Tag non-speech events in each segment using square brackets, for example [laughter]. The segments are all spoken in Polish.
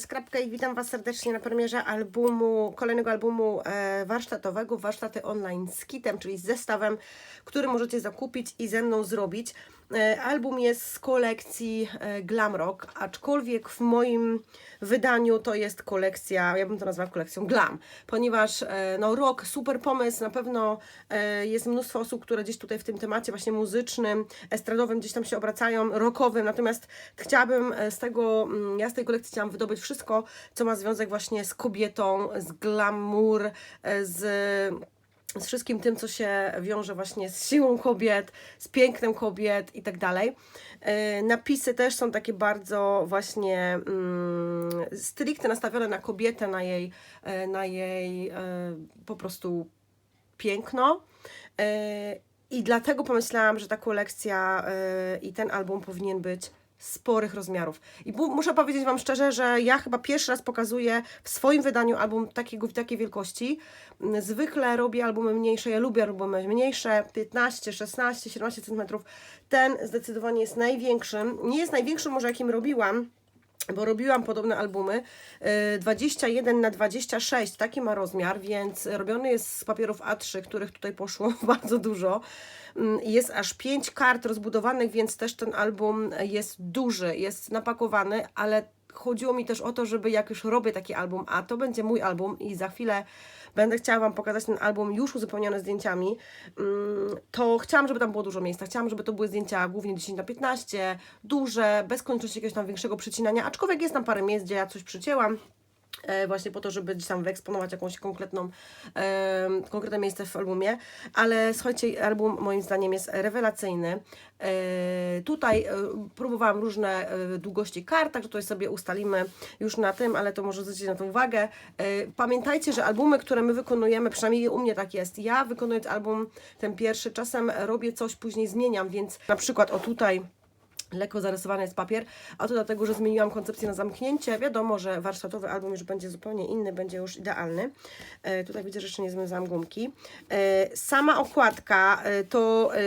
Skrapka i witam Was serdecznie na premierze albumu, kolejnego albumu e, warsztatowego, warsztaty online z kitem, czyli z zestawem, który możecie zakupić i ze mną zrobić. E, album jest z kolekcji e, Glam Rock, aczkolwiek w moim wydaniu to jest kolekcja, ja bym to nazwała kolekcją Glam, ponieważ e, no rock, super pomysł, na pewno e, jest mnóstwo osób, które gdzieś tutaj w tym temacie właśnie muzycznym, estradowym gdzieś tam się obracają, rockowym, natomiast chciałabym e, z tego, mm, ja z tej kolekcji chciałam wydobyć wszystko, co ma związek właśnie z kobietą, z glamour, z z wszystkim tym, co się wiąże właśnie z siłą kobiet, z pięknem kobiet i tak dalej. E, Napisy też są takie bardzo właśnie mm, stricte nastawione na kobietę, na jej, e, na jej e, po prostu piękno. I dlatego pomyślałam, że ta kolekcja i ten album powinien być sporych rozmiarów. I muszę powiedzieć Wam szczerze, że ja chyba pierwszy raz pokazuję w swoim wydaniu album takiego, takiej wielkości. Mm, Zwykle robię albumy mniejsze, ja lubię albumy mniejsze, 15, 16, 17 cm. Ten zdecydowanie jest największym. Nie jest największym może jakim robiłam, bo robiłam podobne albumy. y, 21 na 26, taki ma rozmiar, więc robiony jest z papierów A3, których tutaj poszło [laughs] bardzo dużo. Mm, Jest aż 5 kart rozbudowanych, więc też ten album jest duży, jest napakowany, ale chodziło mi też o to, żeby jak już robię taki album, a to będzie mój album i za chwilę będę chciała Wam pokazać ten album już uzupełniony zdjęciami, mm, to chciałam, żeby tam było dużo miejsca. Chciałam, żeby to były zdjęcia głównie 10 na 15, duże, bez konieczności jakiegoś tam większego przycinania, aczkolwiek jest tam parę miejsc, gdzie ja coś przycięłam. E, właśnie po to, żeby gdzieś tam wyeksponować jakąś konkretną, e, konkretne miejsce w albumie, ale słuchajcie, album moim zdaniem jest rewelacyjny. E, tutaj próbowałam różne długości kart, także tutaj sobie ustalimy już na tym, ale to może zwrócić na to uwagę. Pamiętajcie, że albumy, które my wykonujemy, przynajmniej u mnie tak jest, ja wykonując album ten pierwszy, czasem robię coś, później zmieniam, więc na przykład o tutaj lekko zarysowany jest papier, a to dlatego, że zmieniłam koncepcję na zamknięcie. Wiadomo, że warsztatowy album już będzie zupełnie inny, będzie już idealny. E, tutaj widzę, że jeszcze nie związałam gumki. E, sama okładka e, to e,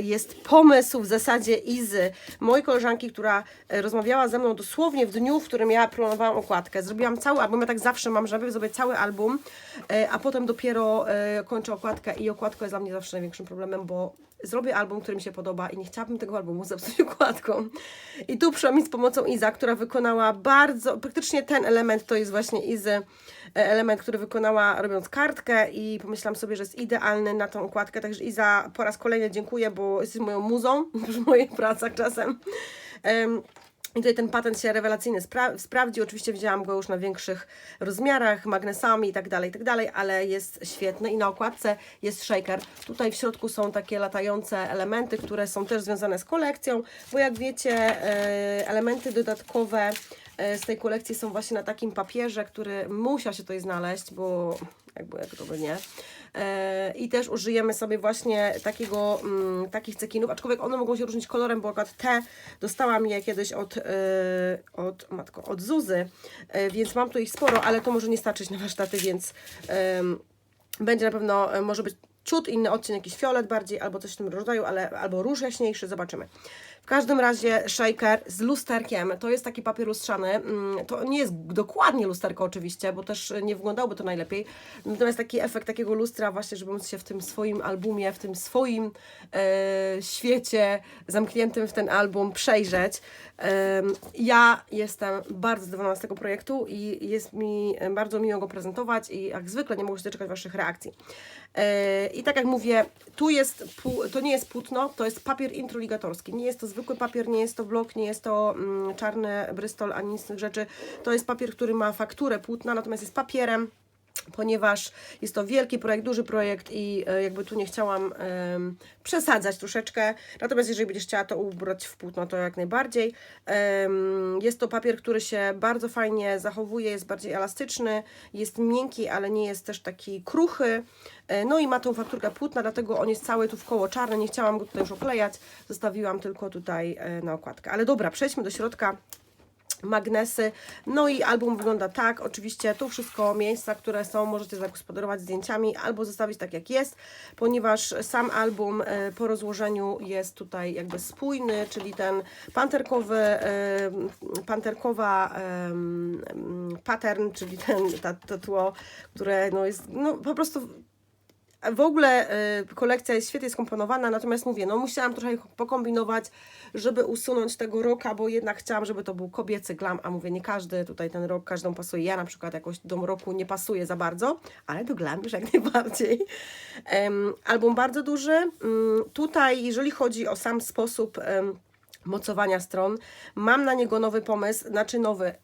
jest pomysł w zasadzie Izy, mojej koleżanki, która e, rozmawiała ze mną dosłownie w dniu, w którym ja planowałam okładkę. Zrobiłam cały album, ja tak zawsze mam, że najpierw zrobię cały album, e, a potem dopiero e, kończę okładkę i okładka jest dla mnie zawsze największym problemem, bo zrobię album, który mi się podoba i nie chciałabym tego albumu [laughs] zepsuć okładką. I tu przynajmniej z pomocą Iza, która wykonała bardzo, praktycznie ten element to jest właśnie Izy, e, element, który wykonała robiąc kartkę i pomyślałam sobie, że jest idealny na tą okładkę, także Iza po raz kolejny dziękuję, bo jesteś moją muzą w moich pracach czasem. Em, i tutaj ten patent się rewelacyjnie spra- sprawdził. Oczywiście wzięłam go już na większych rozmiarach, magnesami i tak dalej, tak dalej, ale jest świetny i na okładce jest shaker. Tutaj w środku są takie latające elementy, które są też związane z kolekcją, bo jak wiecie, e, elementy dodatkowe e, z tej kolekcji są właśnie na takim papierze, który musiał się tutaj znaleźć, bo jakby jak to by nie. E, I też użyjemy sobie właśnie takiego, mm, takich cekinów, aczkolwiek one mogą się różnić kolorem, bo akurat te dostałam je kiedyś od, e, od, matko, od Zuzy, e, więc mam tu ich sporo, ale to może nie starczyć na warsztaty, więc będzie na pewno, może być ciut inny odcień, jakiś fiolet bardziej, albo coś w tym rodzaju, ale, albo róż jaśniejszy, zobaczymy. W każdym razie shaker z lusterkiem, to jest taki papier lustrzany, Mm, to nie jest dokładnie lusterko oczywiście, bo też nie wyglądałoby to najlepiej, natomiast taki efekt takiego lustra właśnie, żeby móc się w tym swoim albumie, w tym swoim e, świecie zamkniętym w ten album przejrzeć. Em, ja jestem bardzo zadowolona z tego projektu i jest mi e, bardzo miło go prezentować i jak zwykle nie mogę się doczekać Waszych reakcji. E, I tak jak mówię, tu jest, to nie jest płótno, to jest papier introligatorski. Nie jest to zwykły papier, nie jest to blok, nie jest to mm, czarny brystol, ani z tych rzeczy. To jest papier, który ma fakturę płótna, natomiast jest papierem, ponieważ jest to wielki projekt, duży projekt i e, jakby tu nie chciałam em, przesadzać troszeczkę. Natomiast jeżeli będziesz chciała to ubrać w płótno, to jak najbardziej. Em, jest to papier, który się bardzo fajnie zachowuje, jest bardziej elastyczny, jest miękki, ale nie jest też taki kruchy. E, No i ma tą fakturkę płótna, dlatego on jest cały tu w koło czarny. Nie chciałam go tutaj już oklejać, zostawiłam tylko tutaj e, na okładkę. Ale dobra, przejdźmy do środka. Magnesy. No i album wygląda tak. Oczywiście tu wszystko miejsca, które są, możecie zagospodarować zdjęciami albo zostawić tak jak jest, ponieważ sam album e, po rozłożeniu jest tutaj jakby spójny, czyli ten panterkowy, e, panterkowa pattern, czyli ten, ta, to tło, które no jest no, po prostu w ogóle y, kolekcja jest świetnie skomponowana, natomiast mówię, no musiałam trochę pokombinować, żeby usunąć tego roka, bo jednak chciałam, żeby to był kobiecy glam, a mówię, nie każdy tutaj ten rok, każdą pasuje. Ja na przykład jakoś do roku nie pasuje za bardzo, ale do glam już jak [laughs] najbardziej. Em, album bardzo duży. Mm, tutaj, jeżeli chodzi o sam sposób em, mocowania stron, mam na niego nowy pomysł, znaczy nowy,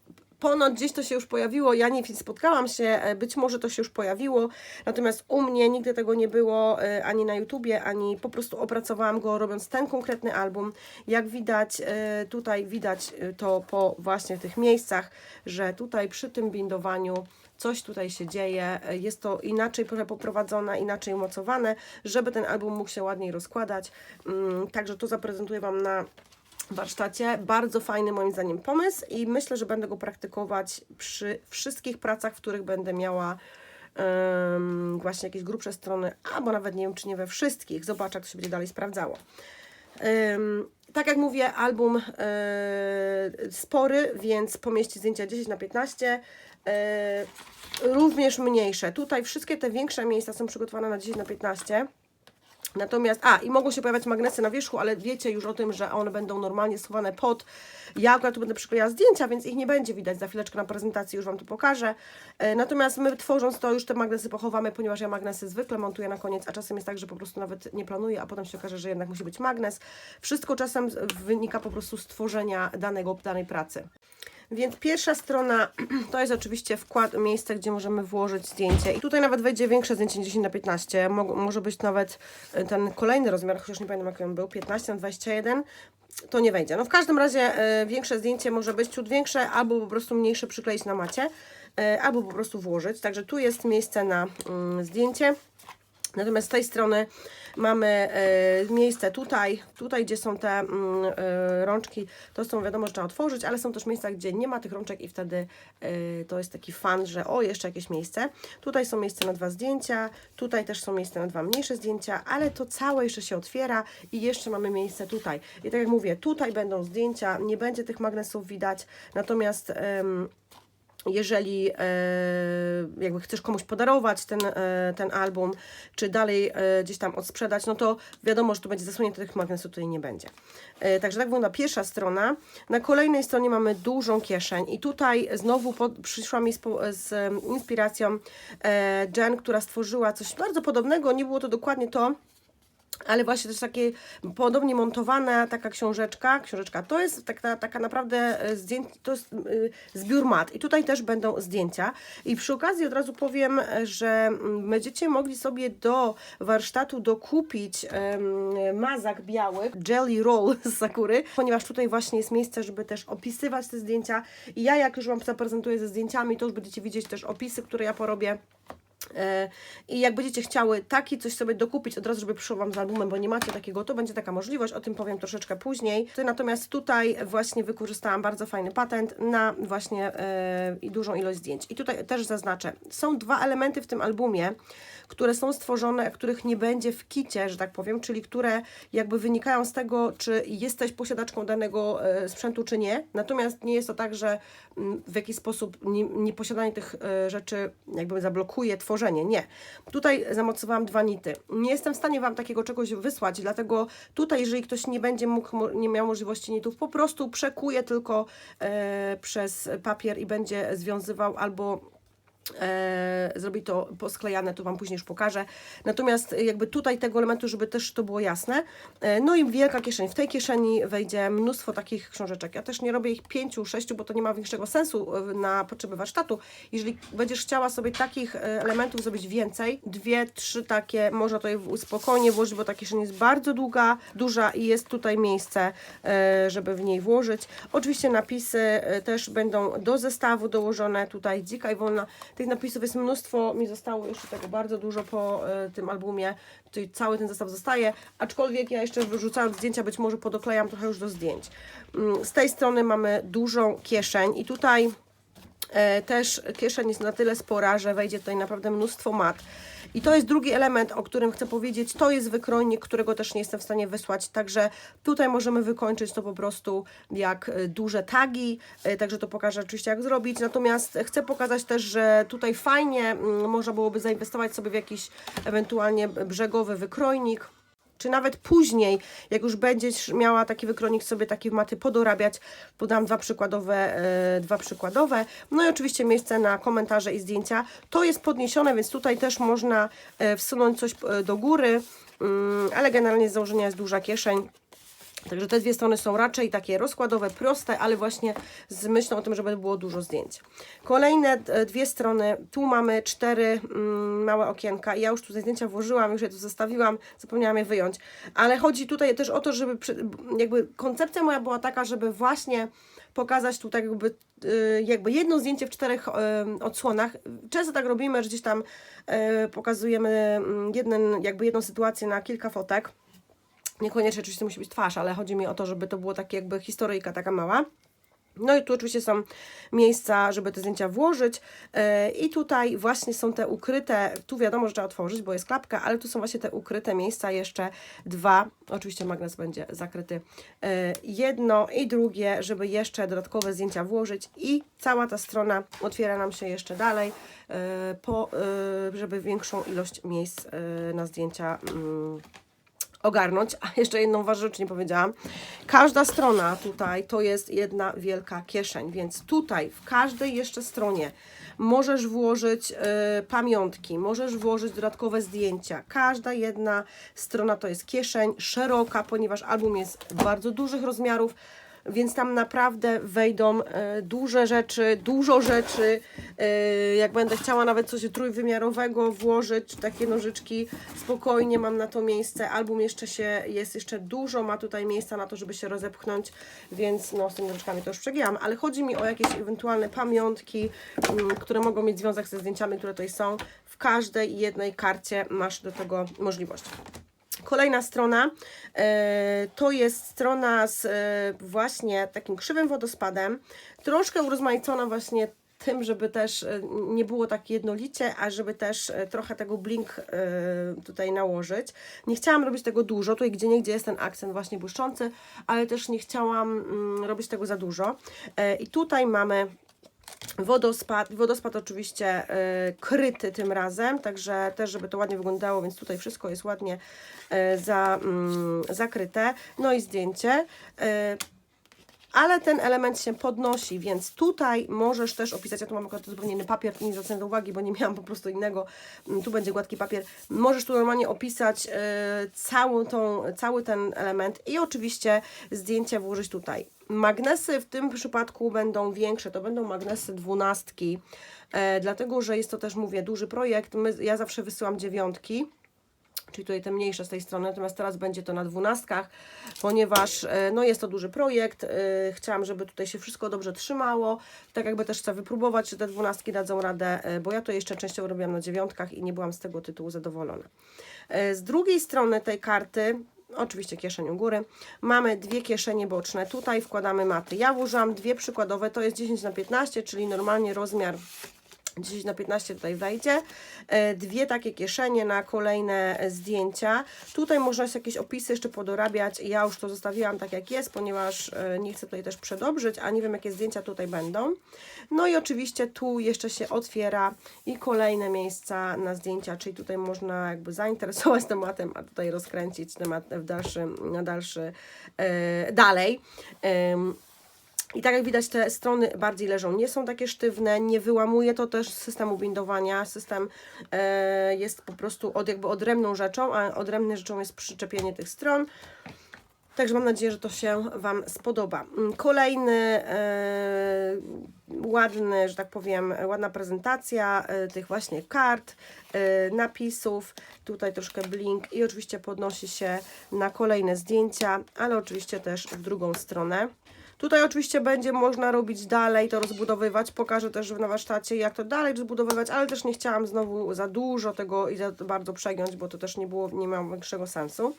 Ponoć gdzieś to się już pojawiło, ja nie spotkałam się, e, być może to się już pojawiło, natomiast u mnie nigdy tego nie było e, ani na YouTubie, ani po prostu opracowałam go robiąc ten konkretny album. Jak widać, e, tutaj widać to po właśnie tych miejscach, że tutaj przy tym bindowaniu coś tutaj się dzieje, jest to inaczej poprowadzone, inaczej umocowane, żeby ten album mógł się ładniej rozkładać. Mm, Także to zaprezentuję Wam na warsztacie. Bardzo fajny moim zdaniem pomysł i myślę, że będę go praktykować przy wszystkich pracach, w których będę miała em, właśnie jakieś grubsze strony, albo nawet nie wiem, czy nie we wszystkich. Zobaczę, jak to się będzie dalej sprawdzało. Ym, tak jak mówię, album e, spory, więc pomieści zdjęcia 10 na 15 e, również mniejsze. Tutaj wszystkie te większe miejsca są przygotowane na 10 na 15 Natomiast, a i mogą się pojawiać magnesy na wierzchu, ale wiecie już o tym, że one będą normalnie schowane pod. Ja akurat tu będę przyklejała zdjęcia, więc ich nie będzie widać. Za chwileczkę na prezentacji już Wam to pokażę. E, Natomiast my tworząc to już te magnesy pochowamy, ponieważ ja magnesy zwykle montuję na koniec, a czasem jest tak, że po prostu nawet nie planuję, a potem się okaże, że jednak musi być magnes. Wszystko czasem wynika po prostu z tworzenia danego, danej pracy. Więc pierwsza strona [clears throat] to jest oczywiście wkład, miejsce, gdzie możemy włożyć zdjęcie. I tutaj nawet wejdzie większe zdjęcie 10 na 15. Mo może być nawet e, ten kolejny rozmiar, chociaż nie pamiętam jaki on był, 15 na 21. To nie wejdzie. No w każdym razie e, większe zdjęcie może być ciut większe, albo po prostu mniejsze przykleić na macie, e, albo po prostu włożyć. Także tu jest miejsce na mm, zdjęcie. Natomiast z tej strony mamy e, miejsce tutaj, tutaj gdzie są te e, rączki, to są wiadomo, że trzeba otworzyć, ale są też miejsca, gdzie nie ma tych rączek i wtedy e, to jest taki fan, że o, jeszcze jakieś miejsce. Tutaj są miejsce na dwa zdjęcia, tutaj też są miejsce na dwa mniejsze zdjęcia, ale to całe jeszcze się otwiera i jeszcze mamy miejsce tutaj. I tak jak mówię, tutaj będą zdjęcia, nie będzie tych magnesów widać, natomiast... em, jeżeli e, jakby chcesz komuś podarować ten, e, ten album, czy dalej e, gdzieś tam odsprzedać, no to wiadomo, że to będzie zasłonięte, tych magnesów tutaj nie będzie. Także tak wygląda pierwsza strona. Na kolejnej stronie mamy dużą kieszeń i tutaj znowu przyszła mi z, z inspiracją Jen, która stworzyła coś bardzo podobnego, nie było to dokładnie to, ale właśnie też takie podobnie montowana taka książeczka, książeczka to jest taka, taka naprawdę e, zdjęć, to jest y, zbiór mat. I tutaj też będą zdjęcia. I przy okazji od razu powiem, e, że będziecie mogli sobie do warsztatu dokupić mazak biały, jelly roll [laughs] z Sakury, ponieważ tutaj właśnie jest miejsce, żeby też opisywać te zdjęcia. I ja jak już Wam zaprezentuję ze zdjęciami, to już będziecie widzieć też opisy, które ja porobię. E, I jak będziecie chciały taki coś sobie dokupić od razu, żeby przyszło Wam z albumem, bo nie macie takiego, to będzie taka możliwość, o tym powiem troszeczkę później. Natomiast tutaj właśnie wykorzystałam bardzo fajny patent na właśnie i dużą ilość zdjęć. I tutaj też zaznaczę, są dwa elementy w tym albumie, które są stworzone, których nie będzie w kicie, że tak powiem, czyli które jakby wynikają z tego, czy jesteś posiadaczką danego e, sprzętu, czy nie. Natomiast nie jest to tak, że mm, w jakiś sposób nie, nieposiadanie tych e, rzeczy jakby zablokuje tworzenie. Nie. Tutaj zamocowałam dwa nity. Nie jestem w stanie Wam takiego czegoś wysłać, dlatego tutaj, jeżeli ktoś nie będzie mógł, nie miał możliwości nitów, po prostu przekuje tylko e, przez papier i będzie związywał albo e, zrobi to posklejane, to Wam później już pokażę. Natomiast jakby tutaj tego elementu, żeby też to było jasne. E, no i wielka kieszeń. W tej kieszeni wejdzie mnóstwo takich książeczek. Ja też nie robię ich pięciu, sześciu, bo to nie ma większego sensu e, na potrzeby warsztatu. Jeżeli będziesz chciała sobie takich e, elementów zrobić więcej, dwie, trzy takie, można to je spokojnie włożyć, bo ta kieszeń jest bardzo długa, duża i jest tutaj miejsce, e, żeby w niej włożyć. Oczywiście napisy e, też będą do zestawu dołożone. Tutaj dzika i wolna Tych napisów jest mnóstwo, mi zostało jeszcze tego bardzo dużo po e, tym albumie, czyli cały ten zestaw zostaje, aczkolwiek ja jeszcze wyrzucając zdjęcia, być może podoklejam trochę już do zdjęć. Mm, Z tej strony mamy dużą kieszeń i tutaj E, też kieszeń jest na tyle spora, że wejdzie tutaj naprawdę mnóstwo mat. I to jest drugi element, o którym chcę powiedzieć. To jest wykrojnik, którego też nie jestem w stanie wysłać. Także tutaj możemy wykończyć to po prostu jak e, duże tagi. E, Także to pokażę oczywiście jak zrobić. Natomiast chcę pokazać też, że tutaj fajnie mm, można byłoby zainwestować sobie w jakiś ewentualnie brzegowy wykrojnik czy nawet później, jak już będziesz miała taki wykronik sobie takie maty podorabiać, podam dwa przykładowe, e, dwa przykładowe. No i oczywiście miejsce na komentarze i zdjęcia. To jest podniesione, więc tutaj też można e, wsunąć coś e, do góry, mm, ale generalnie z założenia jest duża kieszeń. Także te dwie strony są raczej takie rozkładowe, proste, ale właśnie z myślą o tym, żeby było dużo zdjęć. Kolejne e, dwie strony, tu mamy cztery mm, małe okienka. Ja już tutaj zdjęcia włożyłam, już je tu zostawiłam, zapomniałam je wyjąć. Ale chodzi tutaj też o to, żeby przy- jakby koncepcja moja była taka, żeby właśnie pokazać tutaj jakby, y, jakby jedno zdjęcie w czterech y, odsłonach. Często tak robimy, że gdzieś tam pokazujemy mm, jeden, jakby jedną sytuację na kilka fotek. Niekoniecznie oczywiście musi być twarz, ale chodzi mi o to, żeby to było takie jakby historyjka taka mała. No i tu oczywiście są miejsca, żeby te zdjęcia włożyć. Yy, i tutaj właśnie są te ukryte, tu wiadomo, że trzeba otworzyć, bo jest klapka, ale tu są właśnie te ukryte miejsca, jeszcze dwa, oczywiście magnes będzie zakryty, yy, jedno i drugie, żeby jeszcze dodatkowe zdjęcia włożyć. I cała ta strona otwiera nam się jeszcze dalej, yy, po, żeby większą ilość miejsc na zdjęcia mm, ogarnąć. A jeszcze jedną ważną rzecz nie powiedziałam. Każda strona tutaj to jest jedna wielka kieszeń, więc tutaj w każdej jeszcze stronie możesz włożyć y, pamiątki, możesz włożyć dodatkowe zdjęcia. Każda jedna strona to jest kieszeń szeroka, ponieważ album jest bardzo dużych rozmiarów. Więc tam naprawdę wejdą e, duże rzeczy, dużo rzeczy. E, jak będę chciała nawet coś trójwymiarowego włożyć, takie nożyczki, spokojnie mam na to miejsce. Album jeszcze się, jest jeszcze dużo, ma tutaj miejsca na to, żeby się rozepchnąć, więc no z tymi nożyczkami to już przegięłam, ale chodzi mi o jakieś ewentualne pamiątki, mm, które mogą mieć związek ze zdjęciami, które tutaj są. W każdej jednej karcie masz do tego możliwość. Kolejna strona e, to jest strona z e, właśnie takim krzywym wodospadem, troszkę urozmaicona właśnie tym, żeby też e, nie było tak jednolicie, a żeby też trochę tego blink tutaj nałożyć. Nie chciałam robić tego dużo, tutaj gdzie niegdzie jest ten akcent właśnie błyszczący, ale też nie chciałam mm, robić tego za dużo. I tutaj mamy Wodospad, wodospad oczywiście y, kryty tym razem, także też, żeby to ładnie wyglądało, więc tutaj wszystko jest ładnie y, za, mm, zakryte. No i zdjęcie. Y, ale ten element się podnosi, więc tutaj możesz też opisać, ja tu mam akurat zupełnie inny papier, nie zwracam do uwagi, bo nie miałam po prostu innego, Mm, tu będzie gładki papier, możesz tu normalnie opisać e, całą tą, cały ten element i oczywiście zdjęcie włożyć tutaj. Magnesy w tym przypadku będą większe, to będą magnesy dwunastki, e, dlatego, że jest to też, mówię, duży projekt, My, ja zawsze wysyłam dziewiątki, czyli tutaj te mniejsze z tej strony, natomiast teraz będzie to na dwunastkach, ponieważ e, no jest to duży projekt, e, chciałam, żeby tutaj się wszystko dobrze trzymało, tak jakby też chcę wypróbować, czy te dwunastki dadzą radę, e, bo ja to jeszcze częściowo robiłam na dziewiątkach i nie byłam z tego tytułu zadowolona. E, Z drugiej strony tej karty, oczywiście kieszeń u góry, mamy dwie kieszenie boczne, tutaj wkładamy maty. Ja włożyłam dwie przykładowe, to jest 10 na 15 czyli normalnie rozmiar 10 na 15 tutaj wejdzie. E, Dwie takie kieszenie na kolejne zdjęcia. Tutaj można jakieś opisy jeszcze podorabiać. Ja już to zostawiłam tak jak jest, ponieważ e, nie chcę tutaj też przedobrzyć, a nie wiem jakie zdjęcia tutaj będą. No i oczywiście tu jeszcze się otwiera i kolejne miejsca na zdjęcia, czyli tutaj można jakby zainteresować [laughs] tematem, a tutaj rozkręcić temat w dalszy, na dalszy, e, dalej. I tak jak widać, te strony bardziej leżą, nie są takie sztywne, nie wyłamuje to też systemu bindowania. System e, jest po prostu od, jakby odrębną rzeczą, a odrębną rzeczą jest przyczepienie tych stron. Także mam nadzieję, że to się Wam spodoba. Mm, Kolejny e, ładny, że tak powiem, ładna prezentacja e, tych właśnie kart, e, napisów. Tutaj troszkę blink i oczywiście podnosi się na kolejne zdjęcia, ale oczywiście też w drugą stronę. Tutaj oczywiście będzie można robić dalej, to rozbudowywać. Pokażę też na warsztacie, jak to dalej rozbudowywać, ale też nie chciałam znowu za dużo tego i za bardzo przegiąć, bo to też nie było, nie miało większego sensu.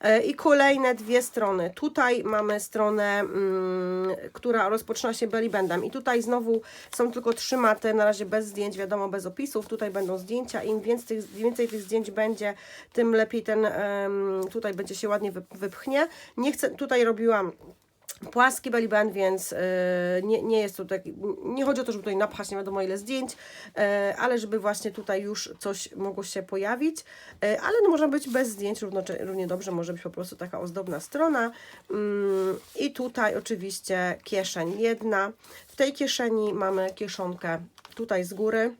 E, I kolejne dwie strony. Tutaj mamy stronę, mm, która rozpoczyna się belly bandem. I tutaj znowu są tylko trzy maty, na razie bez zdjęć, wiadomo, bez opisów. Tutaj będą zdjęcia. Im więcej tych, więcej tych zdjęć będzie, tym lepiej ten, tutaj będzie się ładnie wyp- wypchnie. Nie chcę, tutaj robiłam płaski belly więc e, nie, nie jest to tak, nie chodzi o to, żeby tutaj napchać nie wiadomo ile zdjęć, e, ale żeby właśnie tutaj już coś mogło się pojawić, e, ale no może być bez zdjęć równie dobrze, może być po prostu taka ozdobna strona. Mm, i tutaj oczywiście kieszeń jedna, w tej kieszeni mamy kieszonkę tutaj z góry,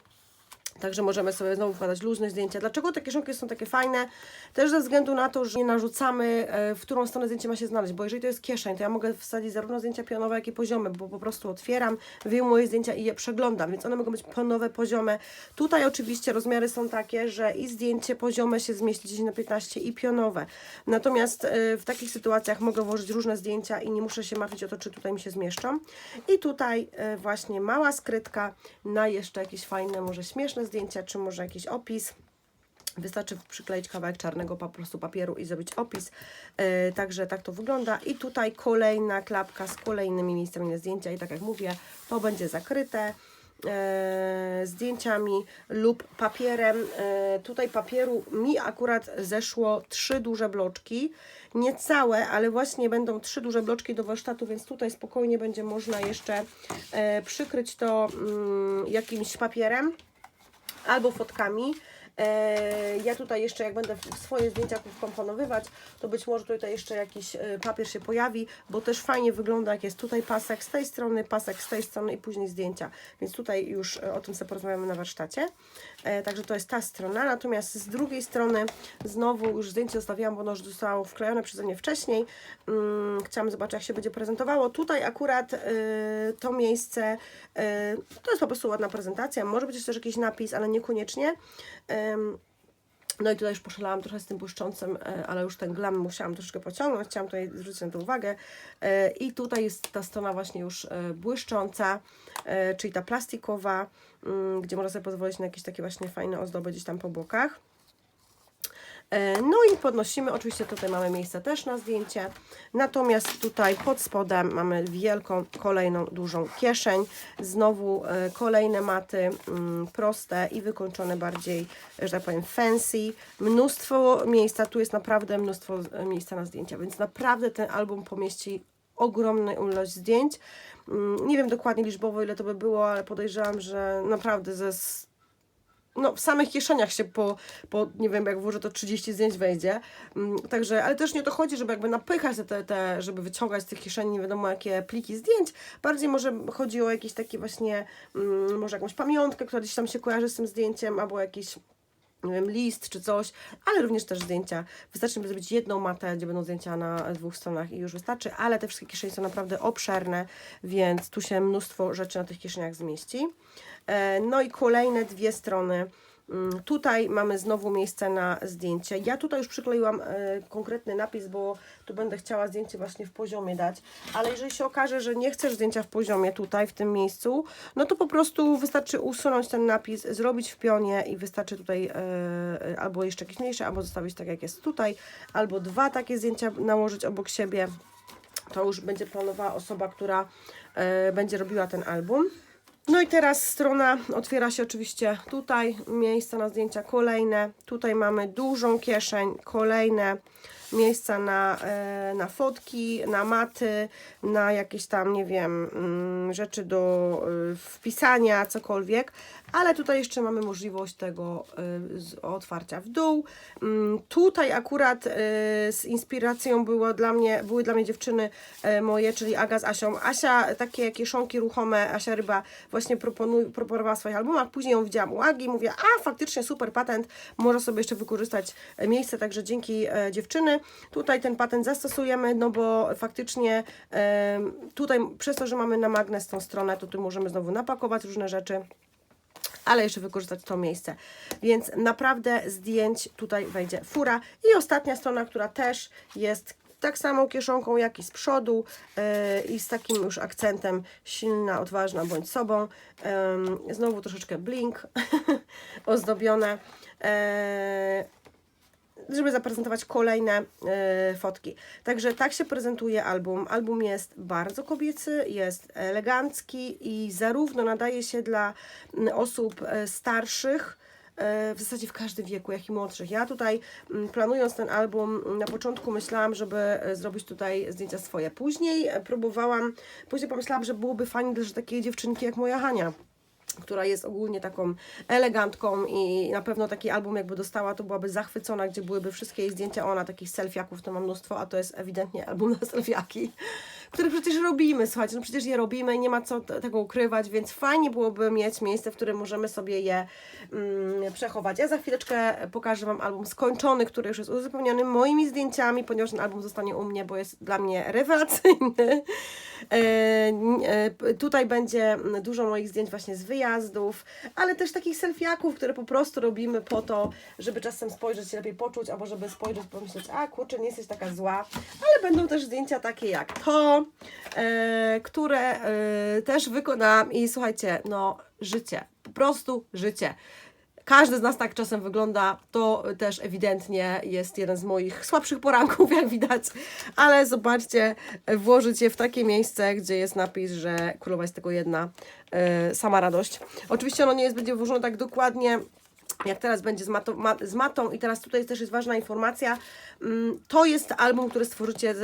Także możemy sobie znowu wkładać luźne zdjęcia. Dlaczego te kieszonki są takie fajne? Też ze względu na to, że nie narzucamy, e, w którą stronę zdjęcie ma się znaleźć, bo jeżeli to jest kieszeń, to ja mogę wsadzić zarówno zdjęcia pionowe, jak i poziome, bo po prostu otwieram, wyjmuję zdjęcia i je przeglądam, więc one mogą być pionowe, poziome. Tutaj oczywiście rozmiary są takie, że i zdjęcie poziome się zmieści 10 na 15 i pionowe. Natomiast e, w takich sytuacjach mogę włożyć różne zdjęcia i nie muszę się martwić o to, czy tutaj mi się zmieszczą. I tutaj e, właśnie mała skrytka na jeszcze jakieś fajne, może śmieszne zdjęcia, czy może jakiś opis. Wystarczy przykleić kawałek czarnego po prostu papieru i zrobić opis. E, także tak to wygląda. I tutaj kolejna klapka z kolejnymi miejscami na zdjęcia. I tak jak mówię, to będzie zakryte e, zdjęciami lub papierem. E, tutaj papieru mi akurat zeszło trzy duże bloczki. Nie całe, ale właśnie będą trzy duże bloczki do warsztatu, więc tutaj spokojnie będzie można jeszcze e, przykryć to mm, jakimś papierem albo fotkami. E, Ja tutaj jeszcze, jak będę swoje zdjęcia wkomponowywać, to być może tutaj jeszcze jakiś e, papier się pojawi, bo też fajnie wygląda, jak jest tutaj pasek z tej strony, pasek z tej strony i później zdjęcia. Więc tutaj już e, o tym sobie porozmawiamy na warsztacie. E, Także to jest ta strona. Natomiast z drugiej strony znowu już zdjęcie zostawiłam, bo ono już zostało wklejone przeze mnie wcześniej. Mm, Chciałam zobaczyć, jak się będzie prezentowało. Tutaj akurat e, to miejsce e, to jest po prostu ładna prezentacja. Może być też jakiś napis, ale niekoniecznie. No i tutaj już poszalałam trochę z tym błyszczącym, e, ale już ten glam musiałam troszeczkę pociągnąć, chciałam tutaj zwrócić na to uwagę. E, I tutaj jest ta strona właśnie już e, błyszcząca, czyli ta plastikowa, mm, gdzie można sobie pozwolić na jakieś takie właśnie fajne ozdoby gdzieś tam po bokach. E, No i podnosimy, oczywiście tutaj mamy miejsce też na zdjęcie, natomiast tutaj pod spodem mamy wielką, kolejną dużą kieszeń, znowu e, kolejne maty mm, proste i wykończone bardziej, że tak powiem fancy, mnóstwo miejsca, tu jest naprawdę mnóstwo e, miejsca na zdjęcia, więc naprawdę ten album pomieści ogromną ilość zdjęć, Mm, nie wiem dokładnie liczbowo ile to by było, ale podejrzewam, że naprawdę ze no, w samych kieszeniach się po, po, nie wiem, jak włożę, to 30 zdjęć wejdzie. Mm, Także, ale też nie o to chodzi, żeby jakby napychać te- te, żeby wyciągać z tych kieszeni nie wiadomo jakie pliki zdjęć. Bardziej może chodzi o jakieś takie właśnie, mm, może jakąś pamiątkę, która gdzieś tam się kojarzy z tym zdjęciem, albo jakiś nie wiem, list czy coś, ale również też zdjęcia. Wystarczy zrobić jedną matę, gdzie będą zdjęcia na dwóch stronach i już wystarczy, ale te wszystkie kieszenie są naprawdę obszerne, więc tu się mnóstwo rzeczy na tych kieszeniach zmieści. E, No i kolejne dwie strony. Mm, Tutaj mamy znowu miejsce na zdjęcie. Ja tutaj już przykleiłam e, konkretny napis, bo tu będę chciała zdjęcie właśnie w poziomie dać, ale jeżeli się okaże, że nie chcesz zdjęcia w poziomie tutaj, w tym miejscu, no to po prostu wystarczy usunąć ten napis, zrobić w pionie i wystarczy tutaj e, e, albo jeszcze jakieś mniejsze, albo zostawić tak jak jest tutaj, albo dwa takie zdjęcia nałożyć obok siebie. To już będzie planowała osoba, która będzie robiła ten album. No i teraz strona otwiera się oczywiście tutaj, miejsca na zdjęcia kolejne. Tutaj mamy dużą kieszeń, kolejne miejsca na, e, na fotki, na maty, na jakieś tam, nie wiem, mm, rzeczy do y, wpisania, cokolwiek. Ale tutaj jeszcze mamy możliwość tego z otwarcia w dół. Mm, Tutaj akurat z inspiracją było dla mnie, były dla mnie dziewczyny e, moje, czyli Aga z Asią. Asia, takie kieszonki ruchome, Asia Ryba właśnie proponuj, proponowała w swoich albumach. Później ją widziałam u Agi i mówię, a faktycznie super patent, można sobie jeszcze wykorzystać e, miejsce, także dzięki e, dziewczyny. Tutaj ten patent zastosujemy, no bo faktycznie tutaj przez to, że mamy na magnes tą stronę, to tu możemy znowu napakować różne rzeczy ale jeszcze wykorzystać to miejsce. Więc naprawdę zdjęć tutaj wejdzie fura. I ostatnia strona, która też jest tak samą kieszonką, jak i z przodu e, i z takim już akcentem silna, odważna, bądź sobą. Em, znowu troszeczkę blink [laughs] ozdobione. E, żeby zaprezentować kolejne e, fotki. Także tak się prezentuje album. Album jest bardzo kobiecy, jest elegancki i zarówno nadaje się dla m, osób e, starszych, e, w zasadzie w każdym wieku, jak i młodszych. Ja tutaj m, planując ten album, m, na początku myślałam, żeby e, zrobić tutaj zdjęcia swoje. Później próbowałam, później pomyślałam, że byłoby fajnie też takiej dziewczynki jak moja Hania która jest ogólnie taką elegantką i na pewno taki album jakby dostała, to byłaby zachwycona, gdzie byłyby wszystkie jej zdjęcia, ona takich selfiaków to ma mnóstwo, a to jest ewidentnie album na selfiaki, które przecież robimy, słuchajcie, no przecież je robimy nie ma co tego ukrywać, więc fajnie byłoby mieć miejsce, w którym możemy sobie je mm, przechować. Ja za chwileczkę pokażę Wam album skończony, który już jest uzupełniony moimi zdjęciami, ponieważ ten album zostanie u mnie, bo jest dla mnie rewelacyjny. E, e, tutaj będzie dużo moich zdjęć właśnie z wyjazdów, ale też takich selfiaków, które po prostu robimy po to, żeby czasem spojrzeć się lepiej poczuć, albo żeby spojrzeć pomyśleć, a kurczę, nie jesteś taka zła, ale będą też zdjęcia takie jak to, e, które e, też wykonałam i słuchajcie, no życie, po prostu życie. Każdy z nas tak czasem wygląda, to też ewidentnie jest jeden z moich słabszych poranków, [laughs] jak widać, ale zobaczcie, włożyć je w takie miejsce, gdzie jest napis, że królowa jest tylko jedna, e, sama radość. Oczywiście ono nie jest, będzie włożone tak dokładnie, jak teraz będzie z, mato, ma, z matą i teraz tutaj też jest ważna informacja, Mm, to jest album, który stworzycie z,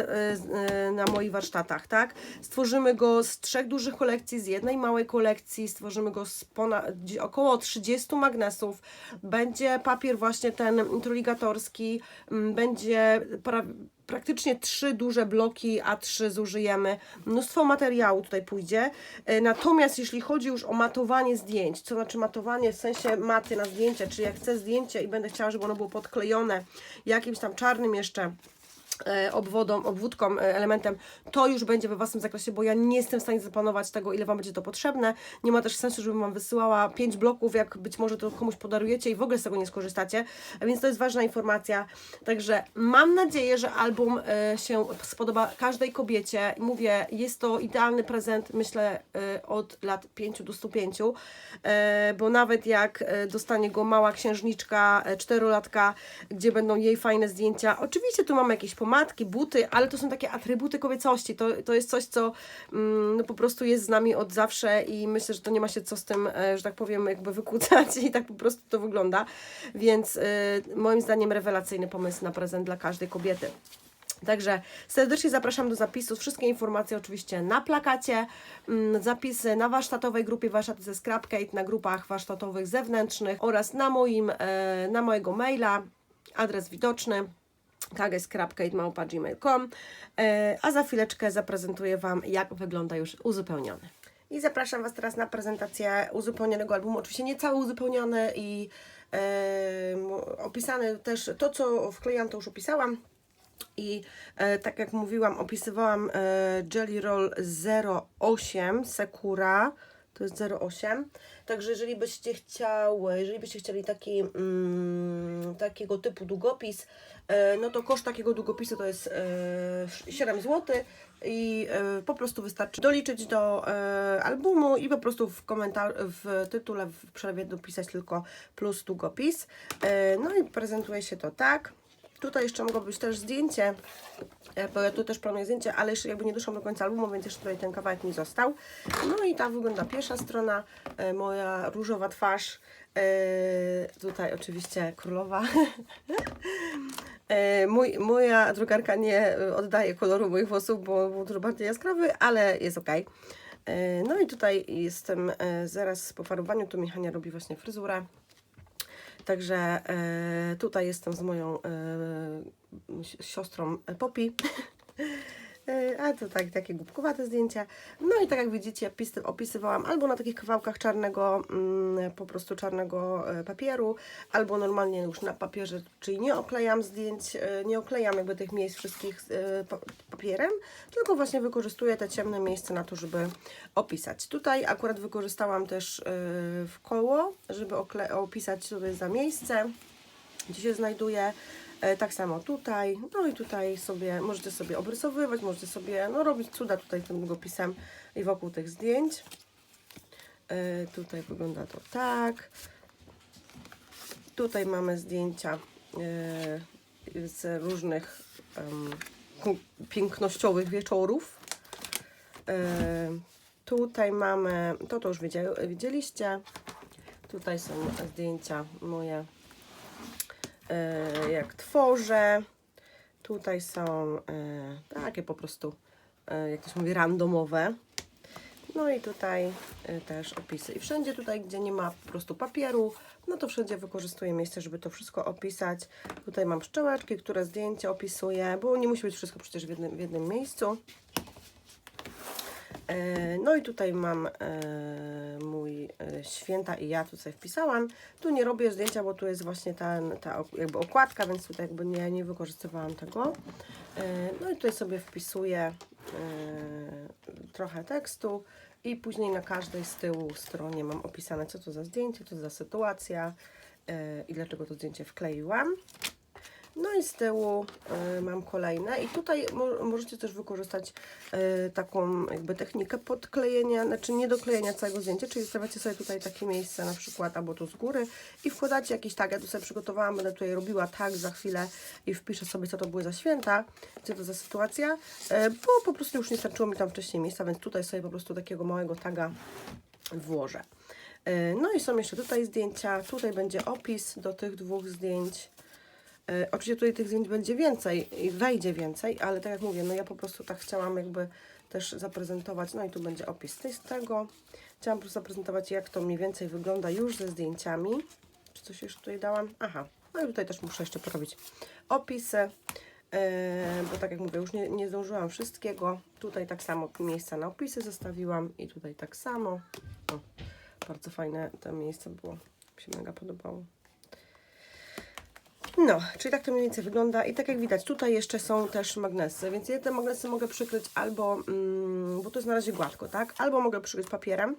e, na moich warsztatach, tak? Stworzymy go z trzech dużych kolekcji, z jednej małej kolekcji, stworzymy go z ponad, około 30 magnesów, będzie papier właśnie ten troligatorski, mm, będzie pra, praktycznie trzy duże bloki A3 zużyjemy. Mnóstwo materiału tutaj pójdzie. E, Natomiast jeśli chodzi już o matowanie zdjęć, co znaczy matowanie w sensie maty na zdjęcie, czy jak chcę zdjęcie i będę chciała, żeby ono było podklejone jakimś tam czarnym jeszcze obwodą, obwódką, e, elementem, to już będzie we własnym zakresie, bo ja nie jestem w stanie zaplanować tego, ile Wam będzie to potrzebne. Nie ma też sensu, żebym Wam wysyłała pięć bloków, jak być może to komuś podarujecie i w ogóle z tego nie skorzystacie, a więc to jest ważna informacja. Także mam nadzieję, że album e, się spodoba każdej kobiecie. Mówię, jest to idealny prezent, myślę, e, od lat 5 do 105, e, bo nawet jak e, dostanie go mała księżniczka, e, czterolatka, gdzie będą jej fajne zdjęcia. Oczywiście tu mamy jakieś pomadki, buty, ale to są takie atrybuty kobiecości. To, to jest coś, co mm, no, po prostu jest z nami od zawsze i myślę, że to nie ma się co z tym, e, że tak powiem, jakby wykłócać [laughs] i tak po prostu to wygląda. Więc e, moim zdaniem rewelacyjny pomysł na prezent dla każdej kobiety. Także serdecznie zapraszam do zapisu. Wszystkie informacje oczywiście na plakacie. Mm, Zapisy na warsztatowej grupie Warsztaty ze Scrapcade, na grupach warsztatowych zewnętrznych oraz na moim, e, na mojego maila. Adres widoczny kagescrapcade.gmail.com e, A za chwileczkę zaprezentuję Wam, jak wygląda już uzupełniony. I zapraszam Was teraz na prezentację uzupełnionego albumu. Oczywiście nie cały uzupełniony i e, opisany też to, co wklejam, to już opisałam. I e, tak jak mówiłam, opisywałam e, Jelly Roll 08 Sekura. To jest 08. Także jeżeli byście chciały, jeżeli byście chcieli taki, mm, takiego typu długopis, e, no to koszt takiego długopisu to jest e, 7 zł i e, po prostu wystarczy doliczyć do e, albumu i po prostu w w tytule, w przelewie dopisać tylko plus długopis. E, no i prezentuje się to tak. Tutaj jeszcze mogło być też zdjęcie, e, bo ja tu też planuję zdjęcie, ale jeszcze jakby nie doszłam do końca albumu, więc jeszcze tutaj ten kawałek mi został. No i tak wygląda pierwsza strona, e, moja różowa twarz, e, tutaj oczywiście królowa. [laughs] Mój, moja drukarka nie oddaje koloru moich włosów, bo był dużo bardziej jaskrawy, ale jest ok. No i tutaj jestem zaraz po farowaniu, tu Michania robi właśnie fryzurę. Także e, tutaj jestem z moją e, si- siostrą Popi. [laughs] E, A to tak, takie głupkowate zdjęcie. No i tak jak widzicie, pisy, opisywałam albo na takich kawałkach czarnego, mm, po prostu czarnego e, papieru, albo normalnie już na papierze, czyli nie oklejam zdjęć, e, nie oklejam jakby tych miejsc wszystkich pa- papierem, tylko właśnie wykorzystuję te ciemne miejsca na to, żeby opisać. Tutaj akurat wykorzystałam też w koło, żeby opisać, co to jest za miejsce, gdzie się znajduje. E, tak samo tutaj, no i tutaj sobie możecie sobie obrysowywać, możecie sobie no, robić cuda tutaj tym długopisem i wokół tych zdjęć. E, tutaj wygląda to tak. Tutaj mamy zdjęcia e, z różnych pięknościowych wieczorów. Tutaj mamy, to to już widzieli, widzieliście. Tutaj są zdjęcia moje, jak tworzę. Tutaj są e, takie po prostu, e, jak to się mówi, randomowe. No i tutaj też opisy. I wszędzie tutaj, gdzie nie ma po prostu papieru, no to wszędzie wykorzystuję miejsce, żeby to wszystko opisać. Tutaj mam pszczołeczki, które zdjęcie opisuję, bo nie musi być wszystko przecież w jednym, w jednym miejscu. E, No i tutaj mam e, mój e, święta i ja tutaj wpisałam. Tu nie robię zdjęcia, bo tu jest właśnie ta ok- jakby okładka, więc tutaj jakby nie, nie wykorzystywałam tego. No i tutaj sobie wpisuję trochę tekstu i później na każdej z tyłu stronie mam opisane, co to za zdjęcie, co to za sytuacja i dlaczego to zdjęcie wkleiłam. No i z tyłu y, mam kolejne i tutaj mo możecie też wykorzystać y, taką jakby technikę podklejenia, znaczy nie doklejenia całego zdjęcia, czyli stawiacie sobie tutaj takie miejsce na przykład albo tu z góry i wkładacie jakiś tag, ja tu sobie przygotowałam, będę tutaj robiła tag za chwilę i wpiszę sobie co to były za święta, co to za sytuacja, y, bo po prostu już nie starczyło mi tam wcześniej miejsca, więc tutaj sobie po prostu takiego małego taga włożę. Y, No i są jeszcze tutaj zdjęcia, tutaj będzie opis do tych dwóch zdjęć. E, Oczywiście tutaj tych zdjęć będzie więcej i wejdzie więcej, ale tak jak mówię, no ja po prostu tak chciałam jakby też zaprezentować, no i tu będzie opis tej- z tego. Chciałam po prostu zaprezentować, jak to mniej więcej wygląda już ze zdjęciami. Czy coś jeszcze tutaj dałam? Aha, no i tutaj też muszę jeszcze porobić opisy, e, bo tak jak mówię, już nie, nie zdążyłam wszystkiego. Tutaj tak samo miejsca na opisy zostawiłam i tutaj tak samo. O, bardzo fajne to miejsce było, mi się mega podobało. No, czyli tak to mniej więcej wygląda i tak jak widać, tutaj jeszcze są też magnesy, więc ja te magnesy mogę przykryć albo, mm, bo to jest na razie gładko, tak? Albo mogę przykryć papierem,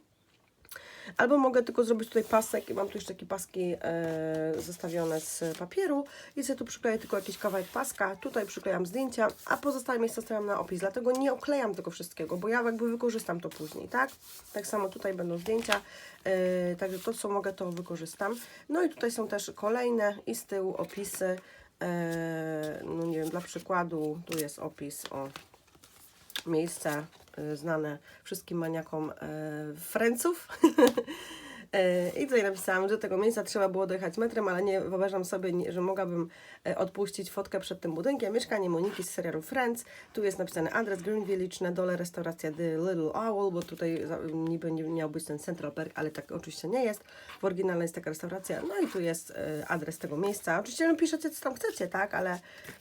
albo mogę tylko zrobić tutaj pasek mam tu jeszcze takie paski e, zestawione z papieru i sobie tu przykleję tylko jakiś kawałek paska, tutaj przyklejam zdjęcia, a pozostałe miejsca stawiam na opis, dlatego nie oklejam tego wszystkiego, bo ja jakby wykorzystam to później, tak? Tak samo tutaj będą zdjęcia, e, także to co mogę to wykorzystam. No i tutaj są też kolejne i z tyłu opisy, e, no nie wiem, dla przykładu tu jest opis o miejsca y, znane wszystkim maniakom e, Franców. [laughs] E, I tutaj napisałam, że do tego miejsca trzeba było dojechać metrem, ale nie wyobrażam sobie, że mogłabym e, odpuścić fotkę przed tym budynkiem. Mieszkanie Moniki z serialu Friends. Tu jest napisany adres Green Village, na dole restauracja The Little Owl, bo tutaj niby nie miał być ten Central Park, ale tak oczywiście nie jest. W oryginale jest taka restauracja. No i tu jest e, adres tego miejsca. Oczywiście no, piszecie, co tam chcecie, tak, ale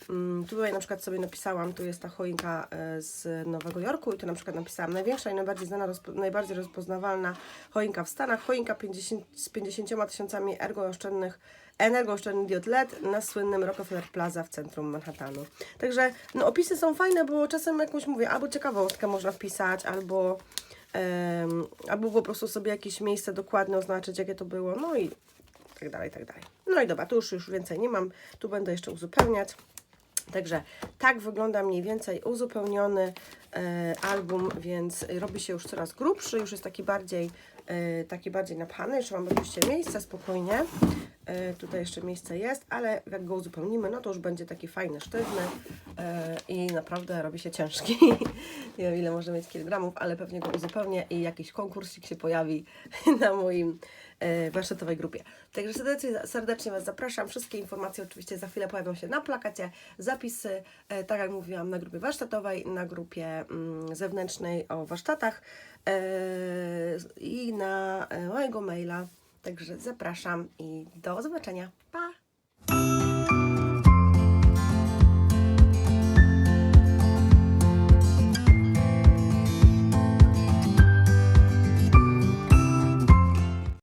mm, tutaj na przykład sobie napisałam, tu jest ta choinka z Nowego Jorku i tu na przykład napisałam największa i najbardziej znana, najbardziej rozpoznawalna choinka w Stanach, choinka 50, z 50 tysiącami ergooszczędnych energooszczędnych diod LED na słynnym Rockefeller Plaza w centrum Manhattanu. Także no, opisy są fajne, bo czasem jakąś mówię, albo ciekawostkę można wpisać, albo, em, albo po prostu sobie jakieś miejsce dokładnie oznaczyć, jakie to było, no i tak dalej, tak dalej. No i dobra, tu już, już więcej nie mam, tu będę jeszcze uzupełniać. Także tak wygląda mniej więcej uzupełniony e, album, więc robi się już coraz grubszy, już jest taki bardziej, taki bardziej napchany. Jeszcze mam oczywiście miejsce spokojnie. E, tutaj jeszcze miejsce jest, ale jak go uzupełnimy, no to już będzie taki fajny, sztywny e, i naprawdę robi się ciężki. [laughs] Nie wiem ile może mieć kilogramów, ale pewnie go uzupełnię i jakiś konkursik się pojawi [laughs] na moim e, warsztatowej grupie. Także serdecznie, serdecznie Was zapraszam. Wszystkie informacje oczywiście za chwilę pojawią się na plakacie, zapisy, tak jak mówiłam, na grupie warsztatowej, na grupie mm, zewnętrznej o warsztatach i na mojego maila. Także zapraszam i do zobaczenia. Pa!